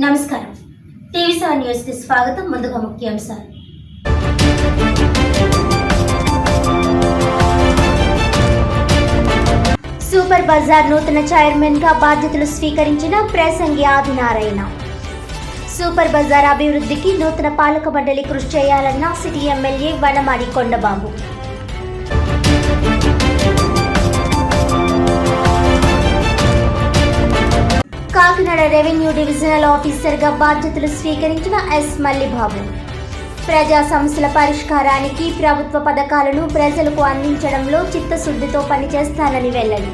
నమస్కారం. TV seven న్యూస్కి స్వాగతం. ముందుగా ముఖ్యాంశాలు. సూపర్ బజార్ నూతన చైర్మన్గా బాధ్యతలు స్వీకరించిన ప్రసంగి ఆదినారాయణ. సూపర్ బజార్ అభివృద్ధికి నూతన పాలక మండలి కృషి చేయాలన్న city MLA Vanamadi Kondababu. Kakinada revenue divisional ఆఫీసర్గా బాధ్యతలు స్వీకరించిన ఎస్ మల్లిబాబు. ప్రజా సమస్యల పరిష్కారానికి ప్రభుత్వ పథకాలను ప్రజలకు అందించడంలో చిత్తశుద్ధితో పనిచేస్తానని వెల్లడి.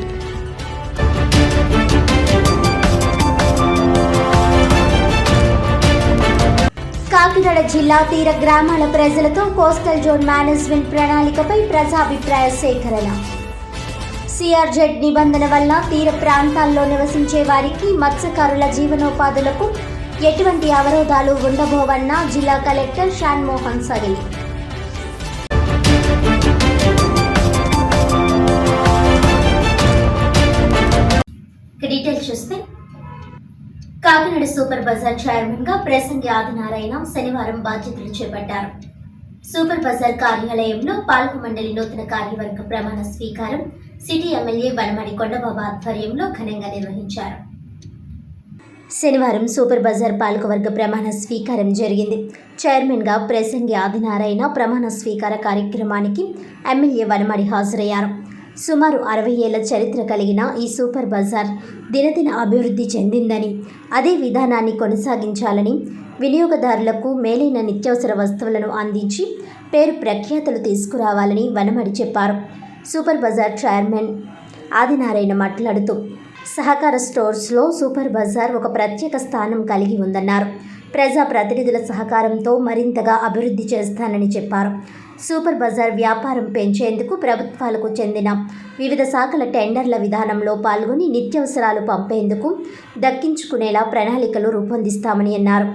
కాకినాడ జిల్లా తీర గ్రామాల ప్రజలతో కోస్టల్ జోన్ మేనేజ్మెంట్ ప్రణాళికపై ప్రజాభిప్రాయ సేకరణ. సిఆర్జెడ్ నిబంధన వల్ల తీర ప్రాంతాల్లో నివసించే వారికి మత్స్యకారుల జీవనోపాధులకు ఎటువంటి అవరోధాలు ఉండబోవన్న జిల్లా కలెక్టర్ షాన్మోహన్ సగిలి డీటెయిల్స్ చూస్తే కాకినాడ సూపర్ బజార్ చైర్మన్గా ప్రసంగి ఆదినారాయణ శనివారం బాధ్యతలు చేపట్టారు. సూపర్ బజార్ కార్యాలయంలో పాలక మండలి నూతన కార్యవర్గ ప్రమాణ స్వీకారం సిటీ ఎమ్మెల్యే వనమడి కొండబాబు ఆధ్వర్యంలో ఘనంగా నిర్వహించారు. శనివారం సూపర్ బజార్ పాలకవర్గ ప్రమాణ స్వీకారం జరిగింది. చైర్మన్గా ప్రసంగి ఆదినారాయణ ప్రమాణ స్వీకార కార్యక్రమానికి ఎమ్మెల్యే వనమడి హాజరయ్యారు. సుమారు అరవై ఏళ్ళ చరిత్ర కలిగిన ఈ సూపర్ బజార్ దినదిన అభివృద్ధి చెందిందని అదే విధానాన్ని కొనసాగించాలని వినియోగదారులకు మేలైన నిత్యావసర వస్తువులను అందించి పేరు ప్రఖ్యాతులు తీసుకురావాలని వనమడి చెప్పారు. సూపర్ బజార్ చైర్మన్ ఆదినారాయణ మాట్లాడుతూ సహకార స్టోర్స్లో సూపర్ బజార్ ఒక ప్రత్యేక స్థానం కలిగి ఉందన్నారు. ప్రజా ప్రతినిధుల సహకారంతో మరింతగా అభివృద్ధి చేస్తానని చెప్పారు. సూపర్ బజార్ వ్యాపారం పెంచేందుకు ప్రభుత్వాలకు చెందిన వివిధ శాఖల టెండర్ల విధానంలో పాల్గొని నిత్యావసరాలు పంపేందుకు దక్కించుకునేలా ప్రణాళికలు రూపొందిస్తామని అన్నారు.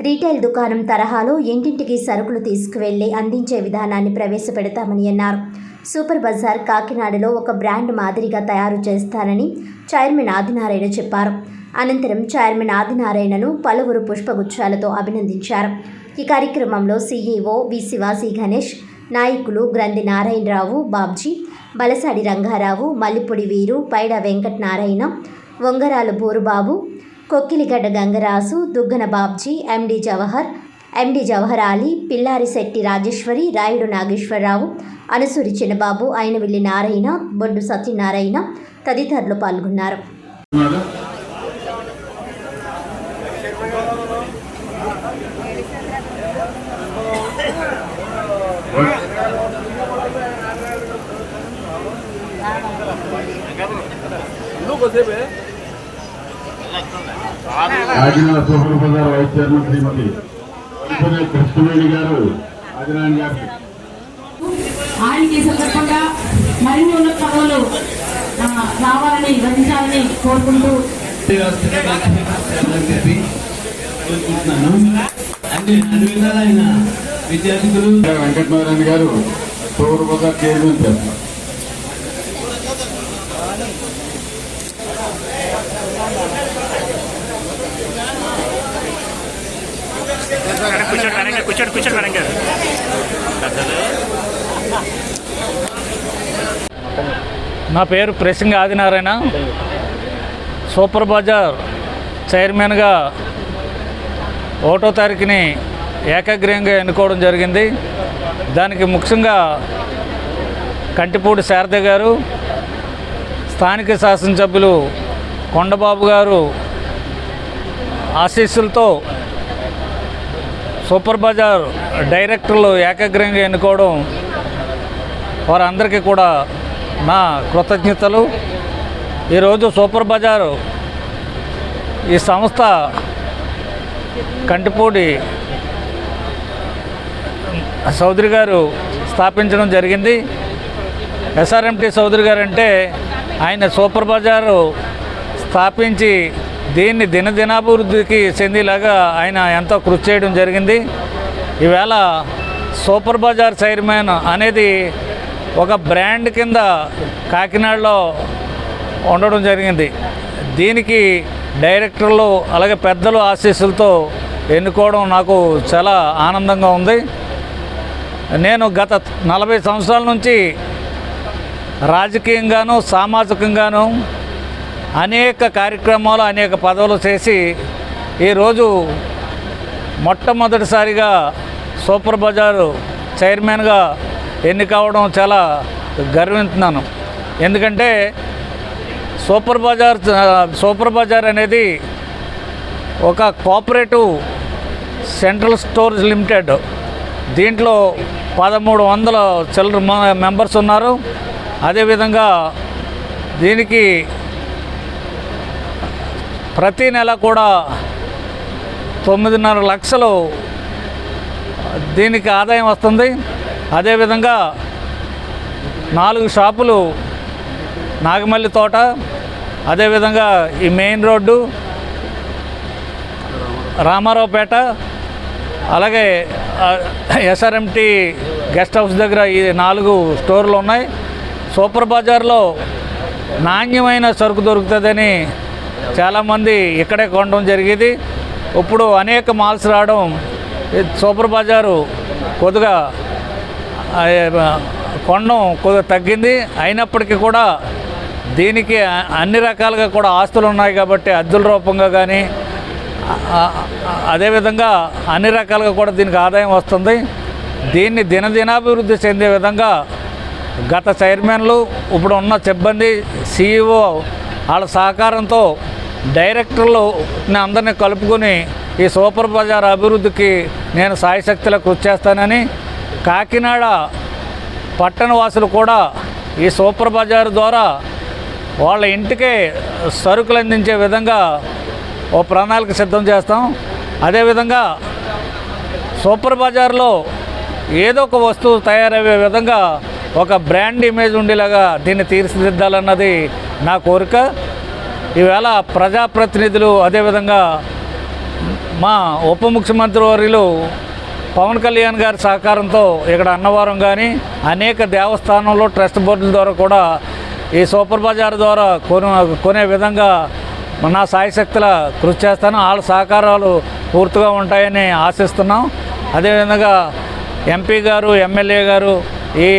రీటైల్ దుకాణం తరహాలో ఇంటింటికి సరుకులు తీసుకువెళ్ళి అందించే విధానాన్ని ప్రవేశపెడతామని అన్నారు. సూపర్ బజార్ కాకినాడలో ఒక బ్రాండ్ మాదిరిగా తయారు చేస్తానని చైర్మన్ ఆదినారాయణ చెప్పారు. అనంతరం చైర్మన్ ఆదినారాయణను పలువురు పుష్పగుచ్చాలతో అభినందించారు. ఈ కార్యక్రమంలో సీఈఓ వి శివాసి గణేష్ నాయకులు గ్రంథి నారాయణరావు బాబ్జీ బలసాడి రంగారావు మల్లిపొడి వీరు పైడ వెంకట నారాయణ వంగరాలు బోరుబాబు కొక్కిలిగడ్డ గంగరాజు దుగ్గన బాబ్జీ ఎండి జవహర్ ఎండి జవహర్ అలీ పిల్లారి శెట్టి రాజేశ్వరి రాయుడు నాగేశ్వరరావు అనసూరి చిన్నబాబు అయినవిల్లి నారాయణ బొడ్డు సత్యనారాయణ తదితరులు పాల్గొన్నారు. ఉన్నాడు సోహన్ బజార్ వైస్ చైర్మన్ శ్రీమతి కృష్ణవేణి గారు ఆదినారాయణ గారికి ఆయనకి సందర్భంగా మరిన్ని ఉన్నత పదవులు రావాలని వహించాలని కోరుకుంటూ అన్ని అన్ని విధాలైన విద్యార్థులు వెంకటనారాయణ గారు సూపర్ బజార్ చైర్మన్ సార్. కూర్చోండి వెనక కూర్చోండి కూర్చోండి వెనక నా పేరు ప్రెసింగ్ ఆదినారాయణ. సూపర్ బజార్ చైర్మన్గా ఒకటో తారీఖుని ఏకాగ్రీయంగా ఎన్నుకోవడం జరిగింది. దానికి ముఖ్యంగా కంటిపూడి శారద గారు స్థానిక శాసనసభ్యులు కొండబాబు గారు ఆశీస్సులతో సూపర్ బజార్ డైరెక్టర్లు ఏకాగ్రంగా ఎన్నుకోవడం వారందరికీ కూడా నా కృతజ్ఞతలు. ఈరోజు సూపర్ బజారు ఈ సంస్థ కంటిపూడి చౌదరి గారు స్థాపించడం జరిగింది. ఎస్ఆర్ఎంటీ చౌదరి గారు అంటే ఆయన సూపర్ బజారు స్థాపించి దీన్ని దినదినాభివృద్ధికి చెందేలాగా ఆయన ఎంతో కృషి చేయడం జరిగింది. ఈవేళ సూపర్ బజార్ చైర్మన్ అనేది ఒక బ్రాండ్ కింద కాకినాడలో ఉండడం జరిగింది. దీనికి డైరెక్టర్లు అలాగే పెద్దలు ఆశీస్సులతో ఎన్నుకోవడం నాకు చాలా ఆనందంగా ఉంది. నేను గత నలభై సంవత్సరాల నుంచి రాజకీయంగాను సామాజికంగాను అనేక కార్యక్రమాలు అనేక పదవులు చేసి ఈరోజు మొట్టమొదటిసారిగా సూపర్ బజారు చైర్మన్గా ఎన్నికవడం చాలా గర్విస్తున్నాను ఎందుకంటే సూపర్ బజార్ సూపర్ బజార్ అనేది ఒక కోఆపరేటివ్ సెంట్రల్ స్టోర్స్ లిమిటెడ్. దీంట్లో పదమూడు వందల చిల్లర మెంబర్స్ ఉన్నారు. అదేవిధంగా దీనికి ప్రతి నెల కూడా తొమ్మిదిన్నర లక్షలు దీనికి ఆదాయం వస్తుంది. అదేవిధంగా నాలుగు షాపులు నాగమల్లి తోట అదేవిధంగా ఈ మెయిన్ రోడ్డు రామారావుపేట అలాగే ఎస్ఆర్ఎంటి గెస్ట్ హౌస్ దగ్గర ఈ నాలుగు స్టోర్లు ఉన్నాయి. సూపర్ బజార్లో నాణ్యమైన సరుకు దొరుకుతుందని చాలామంది ఇక్కడే కొనడం జరిగేది. ఇప్పుడు అనేక మాల్స్ రావడం సూపర్ బజారు కొద్దిగా కొనడం కొద్దిగా తగ్గింది. అయినప్పటికీ కూడా దీనికి అన్ని రకాలుగా కూడా ఆస్తులు ఉన్నాయి కాబట్టి అద్దెల రూపంగా కానీ అదేవిధంగా అన్ని రకాలుగా కూడా దీనికి ఆదాయం వస్తుంది. దీన్ని దినదినాభివృద్ధి చెందే విధంగా గత చైర్మన్లు ఇప్పుడు ఉన్న సిబ్బంది సీఈఓ వాళ్ళ సహకారంతో డైరెక్టర్లు అందరినీ కలుపుకొని ఈ సూపర్ బజార్ అభివృద్ధికి నేను సాయశక్తిలో కృషి చేస్తానని కాకినాడ పట్టణవాసులు కూడా ఈ సూపర్ బజార్ ద్వారా వాళ్ళ ఇంటికే సరుకులు అందించే విధంగా ఓ ప్రణాళిక సిద్ధం చేస్తాం. అదేవిధంగా సూపర్ బజార్లో ఏదో ఒక వస్తువు తయారయ్యే విధంగా ఒక బ్రాండ్ ఇమేజ్ ఉండేలాగా దీన్ని తీర్చిదిద్దాలన్నది నా కోరిక. ఈవేళ ప్రజాప్రతినిధులు అదేవిధంగా మా ఉప ముఖ్యమంత్రి వర్యులు పవన్ కళ్యాణ్ గారి సహకారంతో ఇక్కడ అన్నవరం కానీ అనేక దేవస్థానంలో ట్రస్ట్ బోర్డుల ద్వారా కూడా ఈ సూపర్ బజార్ ద్వారా కొను కొనే విధంగా నా సాయశక్తుల కృషి చేస్తాను. వాళ్ళ సహకారాలు పూర్తిగా ఉంటాయని ఆశిస్తున్నాం. అదేవిధంగా ఎంపీ గారు ఎమ్మెల్యే గారు ఈ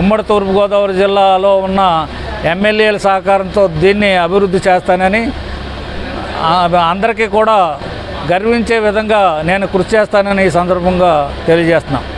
ఉమ్మడి తూర్పుగోదావరి జిల్లాలో ఉన్న ఎమ్మెల్యేల సహకారంతో దీన్ని అభివృద్ధి చేస్తానని అందరికీ కూడా గర్వించే విధంగా నేను కృషి చేస్తానని ఈ సందర్భంగా తెలియజేస్తున్నాను